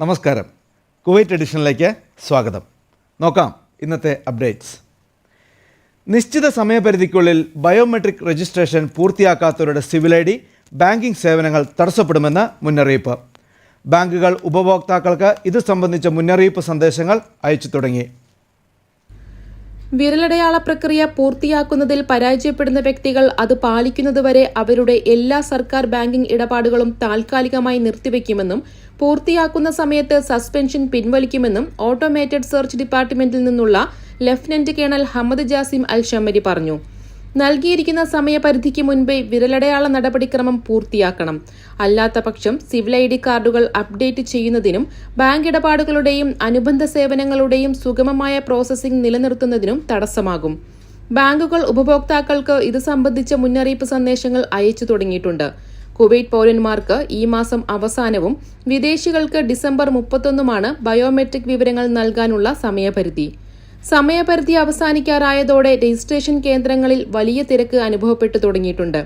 നമസ്കാരം. കുവൈറ്റ് എഡിഷനിലേക്ക് സ്വാഗതം. നോക്കാം ഇന്നത്തെ അപ്ഡേറ്റ്സ്. നിശ്ചിത സമയപരിധിക്കുള്ളിൽ ബയോമെട്രിക് രജിസ്ട്രേഷൻ പൂർത്തിയാക്കാത്തവരുടെ സിവിൽ ഐ ഡി ബാങ്കിംഗ് സേവനങ്ങൾ തടസ്സപ്പെടുമെന്ന് മുന്നറിയിപ്പ്. ബാങ്കുകൾ ഉപഭോക്താക്കൾക്ക് ഇത് സംബന്ധിച്ച മുന്നറിയിപ്പ് സന്ദേശങ്ങൾ അയച്ചു തുടങ്ങി. വിരലടയാള പ്രക്രിയ പൂർത്തിയാക്കുന്നതിൽ പരാജയപ്പെടുന്ന വ്യക്തികൾ അത് പാലിക്കുന്നതുവരെ അവരുടെ എല്ലാ സർക്കാർ ബാങ്കിംഗ് ഇടപാടുകളും താൽക്കാലികമായി നിർത്തിവെക്കുമെന്നും പൂർത്തിയാക്കുന്ന സമയത്ത് സസ്പെൻഷൻ പിൻവലിക്കുമെന്നും ഓട്ടോമേറ്റഡ് സെർച്ച് ഡിപ്പാർട്ട്മെന്റിൽ നിന്നുള്ള lieutenant colonel Hammad Jasim al Shamari പറഞ്ഞു. നൽകിയിരിക്കുന്ന സമയപരിധിക്ക് മുൻപേ വിരലടയാള നടപടിക്രമം പൂർത്തിയാക്കണം. അല്ലാത്ത പക്ഷം സിവിൽ ഐ ഡി കാർഡുകൾ അപ്ഡേറ്റ് ചെയ്യുന്നതിനും ബാങ്ക് ഇടപാടുകളുടെയും അനുബന്ധ സേവനങ്ങളുടെയും സുഗമമായ പ്രോസസ്സിംഗ് നിലനിർത്തുന്നതിനും തടസ്സമാകും. ബാങ്കുകൾ ഉപഭോക്താക്കൾക്ക് ഇത് സംബന്ധിച്ച മുന്നറിയിപ്പ് സന്ദേശങ്ങൾ അയച്ചു തുടങ്ങിയിട്ടുണ്ട്. കുവൈറ്റ് പൗരന്മാർക്ക് ഈ മാസം അവസാനവും വിദേശികൾക്ക് ഡിസംബർ മുപ്പത്തൊന്നുമാണ് ബയോമെട്രിക് വിവരങ്ങൾ നൽകാനുള്ള സമയപരിധി. സമയപരിധി അവസാനിക്കാറായതോടെ രജിസ്ട്രേഷൻ കേന്ദ്രങ്ങളിൽ വലിയ തിരക്ക് അനുഭവപ്പെട്ടു തുടങ്ങിയിട്ടുണ്ട്.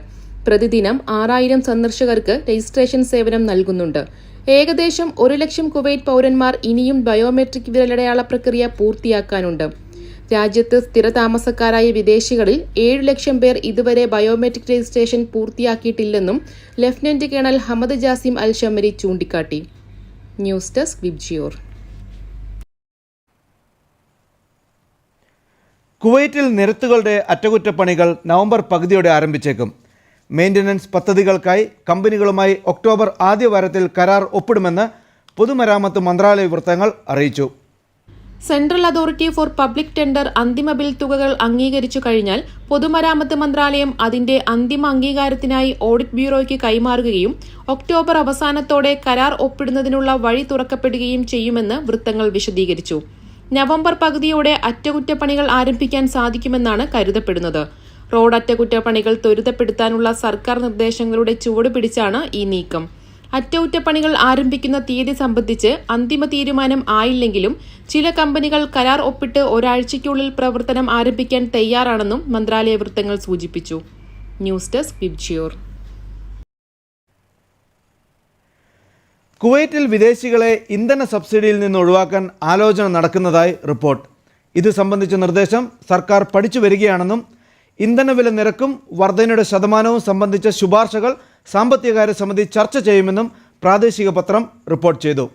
പ്രതിദിനം ആറായിരം സന്ദർശകർക്ക് രജിസ്ട്രേഷൻ സേവനം നൽകുന്നുണ്ട്. ഏകദേശം ഒരു ലക്ഷം കുവൈറ്റ് പൗരന്മാർ ഇനിയും ബയോമെട്രിക് വിരലടയാള പ്രക്രിയ പൂർത്തിയാക്കാനുണ്ട്. രാജ്യത്ത് സ്ഥിരതാമസക്കാരായ വിദേശികളിൽ ഏഴ് ലക്ഷം പേർ ഇതുവരെ biometric registration പൂർത്തിയാക്കിയിട്ടില്ലെന്നും lieutenant colonel Hamad Jasim al Shamari ചൂണ്ടിക്കാട്ടി. News desk Vibgyor. കുവൈറ്റിൽ നിരത്തുകളുടെ അറ്റകുറ്റപ്പണികൾ നവംബർ പകുതിയോടെ ആരംഭിച്ചേക്കും. മെയിന്റനൻസ് പദ്ധതികൾക്കായി കമ്പനികളുമായി ഒക്ടോബർ ആദ്യ വാരത്തിൽ കരാർ ഒപ്പിടുമെന്ന് പൊതുമരാമത്ത് മന്ത്രാലയ വൃത്തങ്ങൾ അറിയിച്ചു. Central authority for public tender അന്തിമ ബിൽ തുകകൾ അംഗീകരിച്ചു കഴിഞ്ഞാൽ പൊതുമരാമത്ത് മന്ത്രാലയം അതിന്റെ അന്തിമ അംഗീകാരത്തിനായി ഓഡിറ്റ് ബ്യൂറോയ്ക്ക് കൈമാറുകയും ഒക്ടോബർ അവസാനത്തോടെ കരാർ ഒപ്പിടുന്നതിനുള്ള വഴി തുറക്കപ്പെടുകയും ചെയ്യുമെന്ന് വൃത്തങ്ങൾ വിശദീകരിച്ചു. നവംബർ പകുതിയോടെ അറ്റകുറ്റപ്പണികൾ ആരംഭിക്കാൻ സാധിക്കുമെന്നാണ് കരുതപ്പെടുന്നത്. റോഡ് അറ്റകുറ്റപ്പണികൾ ത്വരിതപ്പെടുത്താനുള്ള സർക്കാർ നിർദ്ദേശങ്ങളുടെ ചുവട് പിടിച്ചാണ് ഈ നീക്കം. അറ്റകുറ്റപ്പണികൾ ആരംഭിക്കുന്ന തീയതി സംബന്ധിച്ച് അന്തിമ തീരുമാനം ആയില്ലെങ്കിലും ചില കമ്പനികൾ കരാർ ഒപ്പിട്ട് ഒരാഴ്ചയ്ക്കുള്ളിൽ പ്രവർത്തനം ആരംഭിക്കാൻ തയ്യാറാണെന്നും മന്ത്രാലയ വൃത്തങ്ങൾ സൂചിപ്പിച്ചു. News desk Vibgyor. കുവൈറ്റിൽ വിദേശികളെ ഇന്ധന സബ്സിഡിയിൽ നിന്ന് ഒഴിവാക്കാൻ ആലോചന നടക്കുന്നതായി റിപ്പോർട്ട്. ഇത് സംബന്ധിച്ച നിർദ്ദേശം സർക്കാർ പഠിച്ചു വരികയാണെന്നും ഇന്ധനവില നിരക്കും വർധനയുടെ ശതമാനവും സംബന്ധിച്ച ശുപാർശകൾ സാമ്പത്തികകാര്യ സമിതി ചർച്ച ചെയ്യുമെന്നും പ്രാദേശിക പത്രം റിപ്പോർട്ട് ചെയ്തു.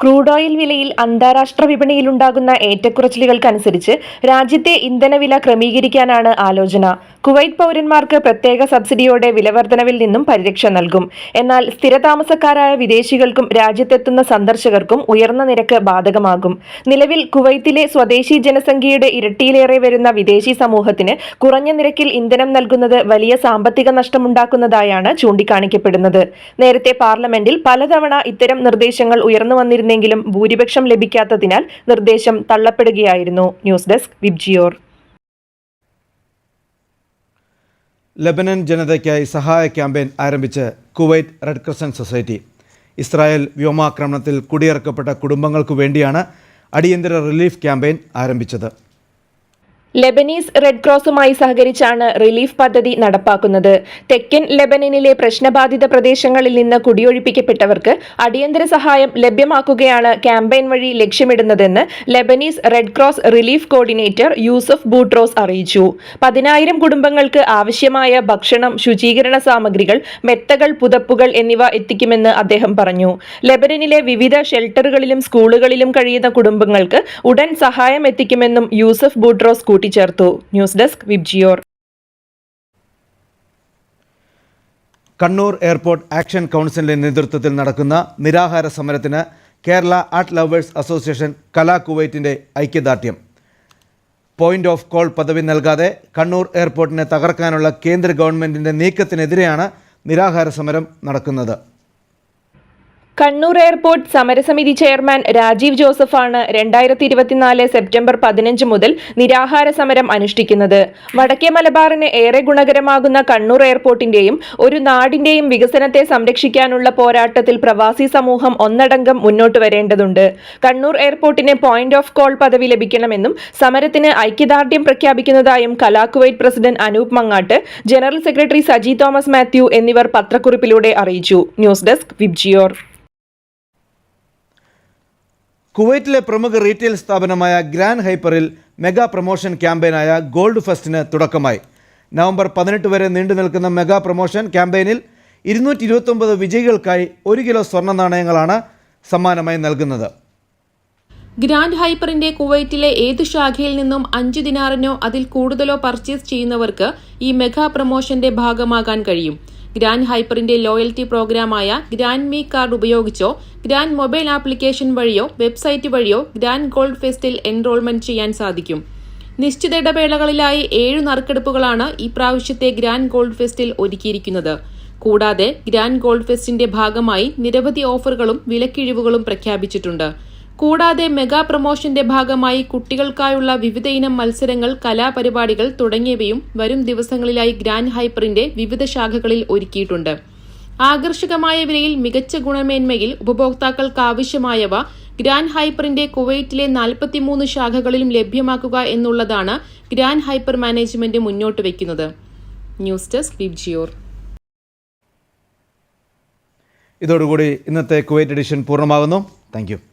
ക്രൂഡ് ഓയിൽ വിലയിൽ അന്താരാഷ്ട്ര വിപണിയിലുണ്ടാകുന്ന ഏറ്റക്കുറച്ചിലുകൾക്കനുസരിച്ച് രാജ്യത്തെ ഇന്ധനവില ക്രമീകരിക്കാനാണ് ആലോചന. കുവൈറ്റ് പൗരന്മാർക്ക് പ്രത്യേക സബ്സിഡിയോടെ വിലവർധനവിൽ നിന്നും പരിരക്ഷ നൽകും. എന്നാൽ സ്ഥിരതാമസക്കാരായ വിദേശികൾക്കും രാജ്യത്തെത്തുന്ന സന്ദർശകർക്കും ഉയർന്ന നിരക്ക് ബാധകമാകും. നിലവിൽ കുവൈത്തിലെ സ്വദേശി ജനസംഖ്യയുടെ ഇരട്ടിയിലേറെ വരുന്ന വിദേശി സമൂഹത്തിന് കുറഞ്ഞ നിരക്കിൽ ഇന്ധനം നൽകുന്നത് വലിയ സാമ്പത്തിക നഷ്ടമുണ്ടാക്കുന്നതായാണ് ചൂണ്ടിക്കാണിക്കപ്പെടുന്നത്. നേരത്തെ പാർലമെന്റിൽ പലതവണ ഇത്തരം നിർദ്ദേശങ്ങൾ ഉയർന്നു വന്നിരുന്നെങ്കിലും ഭൂരിപക്ഷം ലഭിക്കാത്തതിനാൽ നിർദ്ദേശം തള്ളപ്പെടുകയായിരുന്നു. News desk Vibgyor. ലബനൻ ജനതയ്ക്കായി സഹായ ക്യാമ്പയിൻ ആരംഭിച്ച് Kuwait red crescent society. Israel വ്യോമാക്രമണത്തിൽ കുടിയിറക്കപ്പെട്ട കുടുംബങ്ങൾക്കു വേണ്ടിയാണ് അടിയന്തര റിലീഫ് ക്യാമ്പയിൻ ആരംഭിച്ചത്. ലെബനീസ് റെഡ് ക്രോസുമായി സഹകരിച്ചാണ് റിലീഫ് പദ്ധതി നടപ്പാക്കുന്നത്. തെക്കൻ ലെബനനിലെ പ്രശ്നബാധിത പ്രദേശങ്ങളിൽ നിന്ന് കുടിയൊഴിപ്പിക്കപ്പെട്ടവർക്ക് അടിയന്തര സഹായം ലഭ്യമാക്കുകയാണ് ക്യാമ്പയിൻ വഴി ലക്ഷ്യമിടുന്നതെന്ന് Lebanese red cross relief coordinator Yusuf Boutros അറിയിച്ചു. പതിനായിരം കുടുംബങ്ങൾക്ക് ആവശ്യമായ ഭക്ഷണം ശുചീകരണ സാമഗ്രികൾ മെത്തകൾ പുതപ്പുകൾ എന്നിവ എത്തിക്കുമെന്ന് അദ്ദേഹം പറഞ്ഞു. ലെബനനിലെ വിവിധ ഷെൽട്ടറുകളിലും സ്കൂളുകളിലും കഴിയുന്ന കുടുംബങ്ങൾക്ക് ഉടൻ സഹായം എത്തിക്കുമെന്നും യൂസഫ് ബൂട്രോസ് കൂട്ടിച്ചേർത്തു. News desk Vibgyor Kannur airport action കൗൺസിലിന്റെ നേതൃത്വത്തിൽ നടക്കുന്ന നിരാഹാര സമരത്തിന് Kerala art lovers association Kala കുവൈറ്റിന്റെ ഐക്യദാർഢ്യം. പോയിന്റ് ഓഫ് കോൾ പദവി നൽകാതെ കണ്ണൂർ എയർപോർട്ടിനെ തകർക്കാനുള്ള കേന്ദ്ര ഗവൺമെന്റിന്റെ നീക്കത്തിനെതിരെയാണ് നിരാഹാര സമരം നടക്കുന്നത്. കണ്ണൂർ എയർപോർട്ട് സമരസമിതി ചെയർമാൻ രാജീവ് ജോസഫാണ് രണ്ടായിരത്തി ഇരുപത്തിനാല് സെപ്റ്റംബർ പതിനഞ്ച് മുതൽ നിരാഹാര സമരം അനുഷ്ഠിക്കുന്നത്. വടക്കേ മലബാറിന് ഏറെ ഗുണകരമാകുന്ന കണ്ണൂർ എയർപോർട്ടിന്റെയും ഒരു നാടിന്റെയും വികസനത്തെ സംരക്ഷിക്കാനുള്ള പോരാട്ടത്തിൽ പ്രവാസി സമൂഹം ഒന്നടങ്കം മുന്നോട്ട് വരേണ്ടതുണ്ട്. കണ്ണൂർ എയർപോർട്ടിന് പോയിന്റ് ഓഫ് കോൾ പദവി ലഭിക്കണമെന്നും സമരത്തിന് ഐക്യദാർഢ്യം പ്രഖ്യാപിക്കുന്നതായും കലാക്കുവൈറ്റ് president Anoop Mangat general secretary Saji Thomas Mathew എന്നിവർ പത്രക്കുറിപ്പിലൂടെ അറിയിച്ചു. News desk Vibgyor. കുവൈറ്റിലെ പ്രമുഖ റീറ്റെയിൽ സ്ഥാപനമായ ഗ്രാൻഡ് ഹൈപ്പറിൽ മെഗാ പ്രൊമോഷൻ ക്യാമ്പയിനായ ഗോൾഡ് ഫെസ്റ്റിന് തുടക്കമായി. നവംബർ പതിനെട്ട് വരെ നീണ്ടു നിൽക്കുന്ന മെഗാ പ്രൊമോഷൻ ക്യാമ്പയിനിൽ ഇരുന്നൂറ്റി ഇരുപത്തൊമ്പത് വിജയികൾക്കായി ഒരു കിലോ സ്വർണ നാണയങ്ങളാണ് സമ്മാനമായി നൽകുന്നത്. ഗ്രാൻഡ് ഹൈപ്പറിന്റെ കുവൈറ്റിലെ ഏത് ശാഖയിൽ നിന്നും അഞ്ചു ദിനാറിനോ അതിൽ കൂടുതലോ പർച്ചേസ് ചെയ്യുന്നവർക്ക് ഈ മെഗാ പ്രൊമോഷന്റെ ഭാഗമാകാൻ കഴിയും. ഗ്രാൻഡ് ഹൈപ്പറിന്റെ ലോയൽറ്റി പ്രോഗ്രാമായ ഗ്രാൻഡ് മീ കാർഡ് ഉപയോഗിച്ചോ ഗ്രാൻഡ് മൊബൈൽ ആപ്ലിക്കേഷൻ വഴിയോ വെബ്സൈറ്റ് വഴിയോ ഗ്രാൻഡ് ഗോൾഡ് ഫെസ്റ്റിൽ എൻറോൾമെന്റ് ചെയ്യാൻ സാധിക്കും. നിശ്ചിത ഇടവേളകളിലായി ഏഴ് നറുക്കെടുപ്പുകളാണ് ഈ പ്രാവശ്യത്തെ ഗ്രാൻഡ് ഗോൾഡ് ഫെസ്റ്റിൽ ഒരുക്കിയിരിക്കുന്നത്. കൂടാതെ ഗ്രാൻഡ് ഗോൾഡ് ഫെസ്റ്റിന്റെ ഭാഗമായി നിരവധി ഓഫറുകളും വിലക്കിഴിവുകളും പ്രഖ്യാപിച്ചിട്ടുണ്ട്. കൂടാതെ മെഗാ പ്രൊമോഷന്റെ ഭാഗമായി കുട്ടികൾക്കായുള്ള വിവിധ ഇനം മത്സരങ്ങൾ കലാപരിപാടികൾ തുടങ്ങിയവയും വരും ദിവസങ്ങളിലായി ഗ്രാൻഡ് ഹൈപ്പറിന്റെ വിവിധ ശാഖകളിൽ ഒരുക്കിയിട്ടുണ്ട്. ആകർഷകമായ വിലയിൽ മികച്ച ഗുണമേന്മയിൽ ഉപഭോക്താക്കൾക്ക് ആവശ്യമായവ ഗ്രാൻഡ് ഹൈപ്പറിന്റെ കുവൈറ്റിലെ നാൽപ്പത്തിമൂന്ന് ശാഖകളിലും ലഭ്യമാക്കുക എന്നുള്ളതാണ് ഗ്രാൻഡ് ഹൈപ്പർ മാനേജ്മെന്റ് മുന്നോട്ട് വയ്ക്കുന്നത് ന്യൂസ് ഡെസ്ക് ഇതോടുകൂടി ഇന്നത്തെ കുവൈറ്റ് എഡിഷൻ പൂർണമാകുന്നു. താങ്ക്